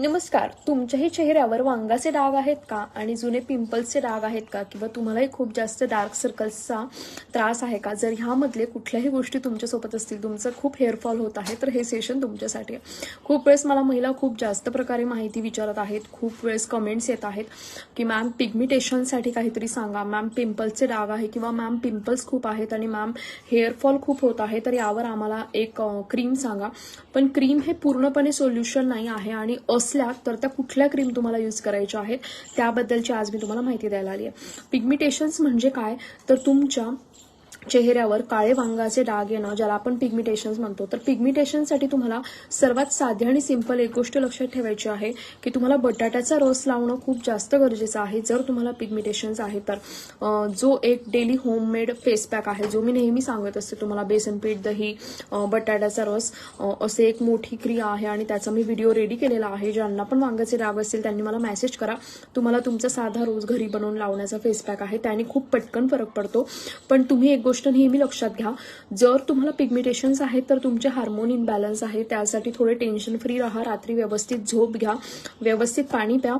नमस्कार तुमच्याही चेहऱ्यावर वांगाचे डाग आहेत का? आणि जुने पिंपल्सचे डाग आहेत का? किंवा तुम्हालाही खूप जास्त डार्क सर्कल्सचा त्रास आहे का? जर ह्यामधले कुठल्याही गोष्टी तुमच्यासोबत असतील तुमचं खूप हेअरफॉल होत आहे तर हे सेशन तुमच्यासाठी खूप वेळेस मला महिला खूप जास्त प्रकारे माहिती विचारत आहेत खूप वेळेस कमेंट्स येत आहेत की मॅम पिगमिटेशनसाठी काहीतरी सांगा. मॅम पिंपल्सचे डाग आहे किंवा मॅम पिंपल्स खूप आहेत आणि मॅम हेअरफॉल खूप होत आहे तर यावर आम्हाला एक क्रीम सांगा. पण क्रीम हे पूर्णपणे सोल्युशन नाही आहे आणि असल्या तर त्या कुठल्या क्रीम तुम्हाला यूज करायच्या आहेत? त्याबद्दलची आज मी तुम्हाला माहिती द्यायला आली आहे पिगमिटेशन्स म्हणजे काय? तर तुमच्या चेहऱ्यावर काळे वांगाचे डाग येणं ज्याला आपण पिग्मिटेशन्स म्हणतो. तर पिगमिटेशनसाठी तुम्हाला सर्वात साधी आणि सिंपल एक गोष्ट लक्षात ठेवायची आहे की तुम्हाला बटाट्याचा रस लावणं खूप जास्त गरजेचं आहे जर तुम्हाला पिगमिटेशन्स आहे तर. जो एक डेली होममेड फेस पॅक आहे जो मी नेहमी सांगत असते तुम्हाला बेसन पीठ दही बटाट्याचा रस असे एक मोठी क्रिया आहे आणि त्याचा मी व्हिडिओ रेडी केलेला आहे. ज्यांना पण वांगाचे डाग असतील त्यांनी मला मेसेज करा. तुम्हाला तुमचा साधा रोज घरी बनवून लावण्याचा फेस पॅक आहे त्याने खूप पटकन फरक पडतो. पण तुम्ही एक गोष्ट नेहमी लक्षात घ्या. जर तुम्हाला पिगमिटेशन्स आहेत तर तुमचे हार्मोन इनबॅलन्स आहे त्यासाठी थोडे टेन्शन फ्री राहा रात्री व्यवस्थित झोप घ्या. व्यवस्थित पाणी प्या.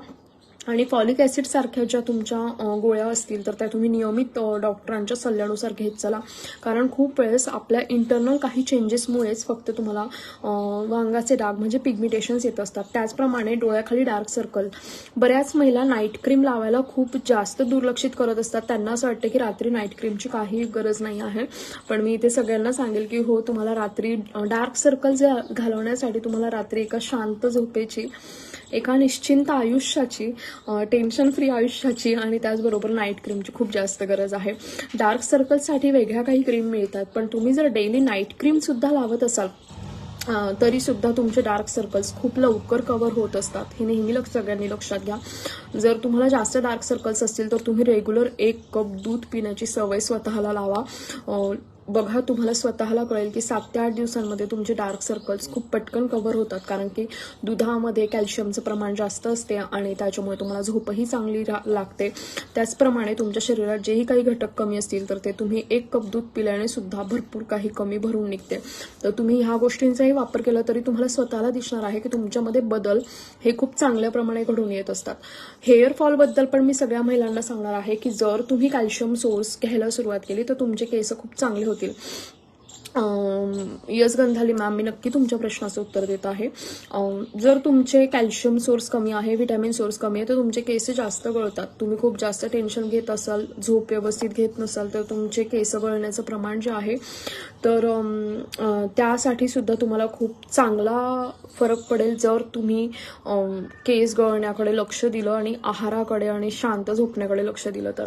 आणि फॉलिक ॲसिडसारख्या ज्या तुमच्या गोळ्या असतील तर त्या तुम्ही नियमित डॉक्टरांच्या सल्ल्यानुसार घेत चला. कारण खूप वेळेस आपल्या इंटरनल काही चेंजेसमुळेच फक्त तुम्हाला वांगाचे डाग म्हणजे पिगमिटेशन्स येत असतात. त्याचप्रमाणे डोळ्याखाली डार्क सर्कल बऱ्याच महिला नाईट क्रीम लावायला खूप जास्त दुर्लक्षित करत असतात. त्यांना असं वाटतं की रात्री नाईट क्रीमची काही गरज नाही आहे. पण मी इथे सगळ्यांना सांगेल की हो तुम्हाला रात्री डार्क सर्कल घालवण्यासाठी तुम्हाला रात्री एका शांत झोपेची एका निश्चिंत आयुष्याची टेन्शन फ्री आयुष्याची आणि त्याचबरोबर नाईट क्रीमची खूप जास्त गरज आहे. डार्क सर्कल्ससाठी वेगळ्या काही क्रीम मिळतात पण तुम्ही जर डेली नाईट क्रीमसुद्धा लावत असाल तरीसुद्धा तरी सुद्धा तुमचे डार्क सर्कल्स खूप लवकर कव्हर होत असतात. हे नेहमी लक्ष सगळ्यांनी लक्षात घ्या. जर तुम्हाला जास्त डार्क सर्कल्स असतील तर तुम्ही रेग्युलर एक कप दूध पिण्याची सवय स्वतःला लावा. बघा तुम्हाला स्वतःला कळेल की सात ते आठ दिवसांमध्ये तुमचे डार्क सर्कल्स खूप पटकन कव्हर होतात. कारण की दुधामध्ये कॅल्शियमचं प्रमाण जास्त असते आणि त्याच्यामुळे तुम्हाला झोपही चांगली रा- लागते. त्याचप्रमाणे तुमच्या शरीरात जेही काही घटक कमी असतील तर ते तुम्ही एक कप दूध पिल्याने सुद्धा भरपूर काही कमी भरून निघते. तर तुम्ही ह्या गोष्टींचाही वापर केला तरी तुम्हाला स्वतःला दिसणार आहे की तुमच्यामध्ये बदल हे खूप चांगल्या प्रमाणे घडून येत असतात. हेअर फॉलबद्दल पण मी सगळ्या महिलांना सांगणार आहे की जर तुम्ही कॅल्शियम सोर्स घ्यायला सुरुवात केली तर तुमचे केस खूप चांगले होते होतील. यस गंधाली मॅम मी नक्की तुमच्या प्रश्नाचं उत्तर देत आहे. जर तुमचे कॅल्शियम सोर्स कमी आहे व्हिटॅमिन सोर्स कमी आहे तर तुमचे केस जास्त गळतात. तुम्ही खूप जास्त टेन्शन घेत असाल झोप व्यवस्थित घेत नसाल तर तुमचे केस गळण्याचं प्रमाण जे आहे तर त्यासाठी सुद्धा तुम्हाला खूप चांगला फरक पडेल जर तुम्ही केस गळण्याकडे लक्ष दिलं आणि आहाराकडे आणि शांत झोपण्याकडे लक्ष दिलं तर.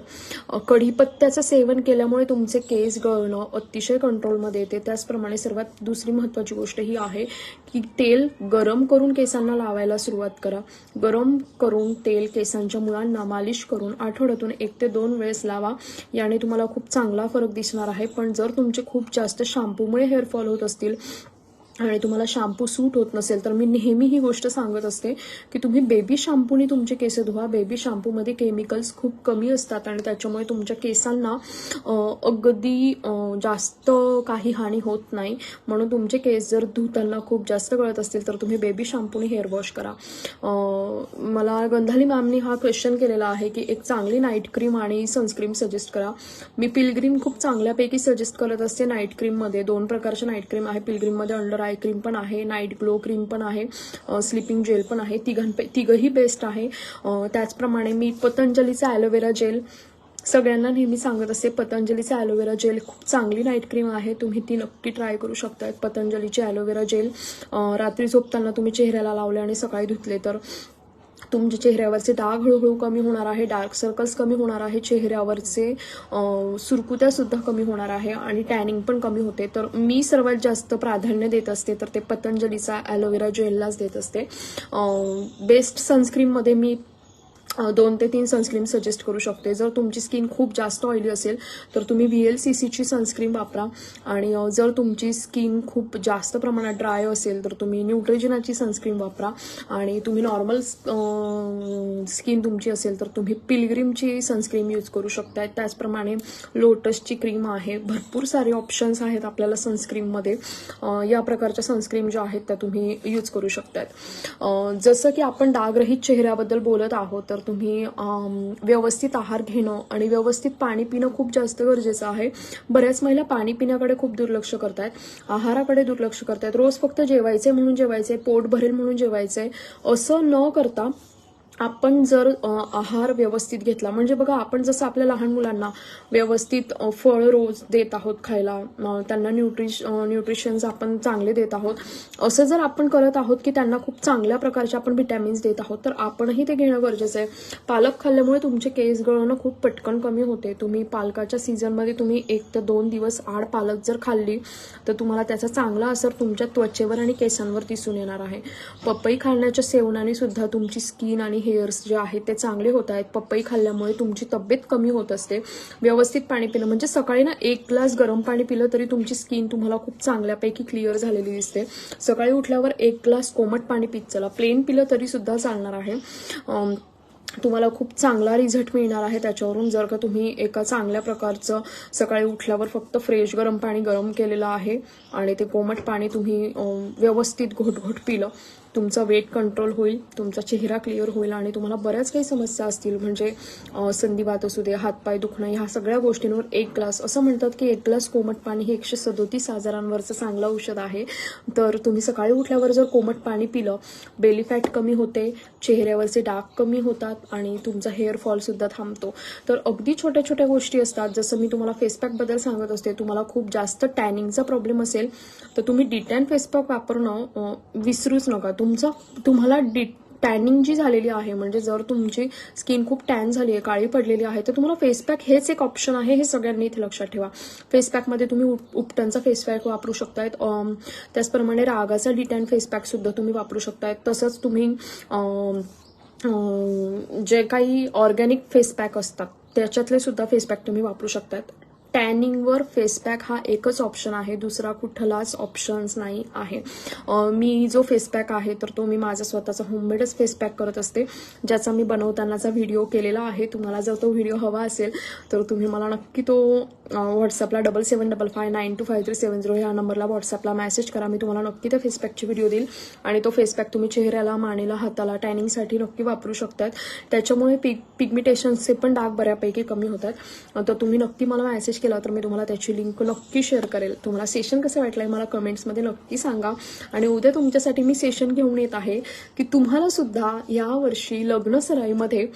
कढीपत्त्याचं सेवन केल्यामुळे तुमचे केस गळणं अतिशय कंट्रोलमध्ये येते. त्याचप्रमाणे सर्वात दुसरी महत्त्वाची गोष्ट ही आहे की तेल गरम करून केसांना लावायला सुरुवात करा. गरम करून तेल केसांच्या मुळांना मालिश करून आठवड्यातून एक ते दोन वेळेस लावा. याने तुम्हाला खूप चांगला फरक दिसणार आहे. पण जर तुमचे खूप जास्त शॅम्पूमुळे हेअरफॉल होत असतील आणि तुम्हाला शॅम्पू सूट होत नसेल तर मी नेहमी ही गोष्ट सांगत असते की तुम्ही बेबी शॅम्पूने तुमचे केस धुवा. बेबी शॅम्पूमध्ये केमिकल्स खूप कमी असतात आणि त्याच्यामुळे तुमच्या केसांना अगदी जास्त काही हानी होत नाही. म्हणून तुमचे केस जर धुताना खूप जास्त गळत असतील तर तुम्ही बेबी शॅम्पूने हेअर वॉश करा. मला गंधाली मॅमनी हा क्वेश्चन केलेला आहे की एक चांगली नाईट क्रीम आणि सनस्क्रीम सजेस्ट करा. मी पिलग्रीम खूप चांगल्यापैकी सजेस्ट करत असते नाईट क्रीममध्ये दोन प्रकारच्या नाईट क्रीम आहे पिलग्रीममध्ये अंडर आय क्रीम पण आहे नाईट ग्लो क्रीम पण आहे स्लिपिंग जेल पण आहे. तिघांपै तिघही बेस्ट आहे. त्याचप्रमाणे मी पतंजलीचा ॲलोवेरा जेल सगळ्यांना नेहमी सांगत असते. पतंजलीचा ॲलोवेरा जेल खूप चांगली नाईट क्रीम आहे. तुम्ही ती नक्की ट्राय करू शकता पतंजलीची ॲलोवेरा जेल. रात्री झोपताना तुम्ही चेहऱ्याला लावले आणि सकाळी धुतले तर तुमच्या चेहऱ्यावरचे डाग हळूहळू कमी होणार आहे डार्क सर्कल्स कमी होणार आहे चेहऱ्यावरचे सुरकुत्यासुद्धा कमी होणार आहे आणि टॅनिंग पण कमी होते. तर मी सर्वात जास्त प्राधान्य देत असते तर ते पतंजलीचा ॲलोवेरा जेललाच देत असते. बेस्ट सनस्क्रीममध्ये मी दोन ते तीन सनस्क्रीम सजेस्ट करू शकते. जर तुमची स्किन खूप जास्त ऑइली असेल तर तुम्ही व्ही एल सी सीची सनस्क्रीम वापरा. आणि जर तुमची स्किन खूप जास्त प्रमाणात ड्राय असेल तर तुम्ही न्यूट्रिजनाची सनस्क्रीम वापरा. आणि तुम्ही नॉर्मल स्किन तुमची असेल तर तुम्ही पिलग्रीमची सनस्क्रीम यूज करू शकता त्याचप्रमाणे लोटसची क्रीम आहे. भरपूर सारे ऑप्शन्स आहेत आपल्याला सनस्क्रीममध्ये या प्रकारच्या सनस्क्रीम ज्या आहेत त्या तुम्ही यूज करू शकतात जसं की आपण डागरहित चेहऱ्याबद्दल बोलत आहोत तर तुम्ही व्यवस्थित आहार घेणं आणि व्यवस्थित पाणी पिणं खूप जास्त गरजेचं आहे. बऱ्याच महिला पाणी पिण्याकडे खूप दुर्लक्ष करतायत. आहाराकडे दुर्लक्ष करतायत. रोज फक्त जेवायचे म्हणून जेवायचे पोट भरेल म्हणून जेवायचे असं न करता आपण जर आहार व्यवस्थित घेतला म्हणजे बघा आपण जसं आपल्या लहान मुलांना व्यवस्थित फळ रोज देत आहोत खायला त्यांना न्यूट्रिश न्यूट्रिशन्स आपण चांगले देत आहोत असं जर आपण करत आहोत की त्यांना खूप चांगल्या प्रकारचे आपण विटॅमिन्स देत आहोत तर आपणही ते घेणं गरजेचं आहे. पालक खाल्ल्यामुळे तुमचे केस गळणं खूप पटकन कमी होते. तुम्ही पालकाच्या सीझनमध्ये तुम्ही एक ते दोन दिवस आड पालक जर खाल्ली तर तुम्हाला त्याचा चांगला असर तुमच्या त्वचेवर आणि केसांवर दिसून येणार आहे. पपई खाण्याच्या सेवनाने सुद्धा तुमची स्किन आणि हेअर्स जे आहेत ते चांगले होत आहेत. पपई खाल्ल्यामुळे तुमची तब्येत कमी होत असते. व्यवस्थित पाणी पिणं म्हणजे सकाळी ना एक ग्लास गरम पाणी पिलं तरी तुमची स्किन तुम्हाला खूप चांगल्यापैकी क्लिअर झालेली दिसते. सकाळी उठल्यावर एक ग्लास कोमट पाणी पित चला. प्लेन पिलं तरी सुद्धा चालणार आहे. तुम्हाला खूप चांगला रिझल्ट मिळणार आहे त्याच्यावरून. जर का तुम्ही एका चांगल्या प्रकारचं सकाळी उठल्यावर फक्त फ्रेश गरम पाणी गरम केलेलं आहे आणि ते कोमट पाणी तुम्ही व्यवस्थित घोटघोट पिलं तुमचं वेट कंट्रोल होईल तुमचा चेहरा क्लिअर होईल आणि तुम्हाला बऱ्याच काही समस्या असतील. म्हणजे संधिवात असू दे हातपाय दुखणं ह्या सगळ्या गोष्टींवर एक ग्लास असं म्हणतात की एक ग्लास कोमट पाणी हे एकशे सदोतीस हजारांवरचं चांगलं औषध आहे. तर तुम्ही सकाळी उठल्यावर जर कोमट पाणी पिलं बेली फॅट कमी होते चेहऱ्यावरचे डाग कमी होतात आणि तुमचा हेअर फॉलसुद्धा थांबतो. तर अगदी छोट्या छोट्या गोष्टी असतात. जसं मी तुम्हाला फेसपॅकबद्दल सांगत असते तुम्हाला खूप जास्त टॅनिंगचा प्रॉब्लेम असेल तर तुम्ही डिटॅन फेसपॅक वापरणं विसरूच नका. तुमचं तुम्हाला डि टॅनिंग जी झालेली आहे म्हणजे जर तुमची स्किन खूप टॅन झाली आहे काळी पडलेली आहे तर तुम्हाला फेसपॅक हेच एक ऑप्शन आहे हे सगळ्यांनी इथे लक्षात ठेवा. फेसपॅकमध्ये तुम्ही उप- उपटनचा फेसपॅक वापरू शकतायत त्याचप्रमाणे रागाचा डिटॅन फेसपॅक सुद्धा तुम्ही वापरू शकतायत. तसंच तुम्ही जे काही ऑर्गॅनिक फेस पॅक असतात त्याच्यातले सुद्धा फेस पॅक तुम्ही वापरू शकतात टॅनिंगवर फेसपॅक हा एकच ऑप्शन आहे दुसरा कुठलाच ऑप्शन्स नाही आहे. मी जो फेसपॅक आहे तर तो मी माझा स्वतःचा होममेडच फेसपॅक करत असते ज्याचा मी बनवतानाचा व्हिडिओ केलेला आहे. तुम्हाला जर तो व्हिडिओ हवा असेल तर तुम्ही मला नक्की तो व्हॉट्सअपला double seven double five nine two five three seven zero ह्या नंबरला व्हॉट्सअपला मेसेज करा. मी तुम्हाला नक्की त्या फेसपॅकची व्हिडिओ देईल. आणि तो फेसपॅक तुम्ही चेहऱ्याला मानेला हाताला टॅनिंगसाठी नक्की वापरू शकतात. त्याच्यामुळे पिग पिगमिटेशन्सचे पण डाग बऱ्यापैकी कमी होतात. तर तुम्ही नक्की मला मेसेज केला तर मी तुम्हाला त्याची लिंक नक्की शेअर करेल. तुम्हाला सेशन कसं वाटलंय मला कमेंट्समध्ये नक्की सांगा. आणि उद्या तुमच्यासाठी मी सेशन घेऊन येत आहे की तुम्हाला सुद्धा यावर्षी लग्न सराईमध्ये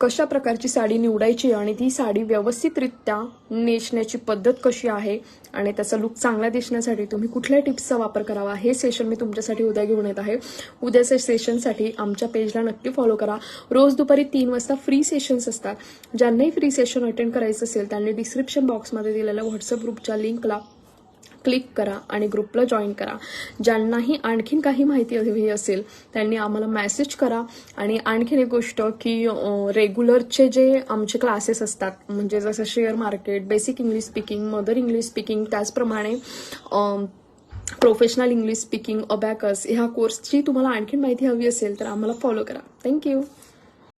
कशा प्रकारची साडी निवडायची आणि ती साडी व्यवस्थितरित्या नेसण्याची पद्धत कशी आहे आणि त्याचा लुक चांगला दिसण्यासाठी तुम्ही कुठल्या टिप्सचा वापर करावा? हे सेशन मी तुमच्यासाठी उद्या घेऊन येत आहे. उद्याच्या सेशनसाठी आमच्या पेजला नक्की फॉलो करा. रोज दुपारी तीन वाजता फ्री सेशन्स असतात. ज्यांनाही फ्री सेशन अटेंड करायचं असेल त्यांनी डिस्क्रिप्शन बॉक्समध्ये दिलेल्या व्हॉट्सअप ग्रुपच्या लिंकला क्लिक करा आणि ग्रुपला जॉईन करा. ज्यांनाही आणखीन काही माहिती हवी असेल त्यांनी आम्हाला मेसेज करा. आणि आणखीन एक गोष्ट की रेग्युलरचे जे आमचे क्लासेस असतात म्हणजे जसं share market basic English speaking mother English speaking त्याचप्रमाणे प्रोफेशनल इंग्लिश स्पीकिंग अबॅकस ह्या कोर्सची तुम्हाला आणखीन माहिती हवी असेल तर आम्हाला फॉलो करा. थँक्यू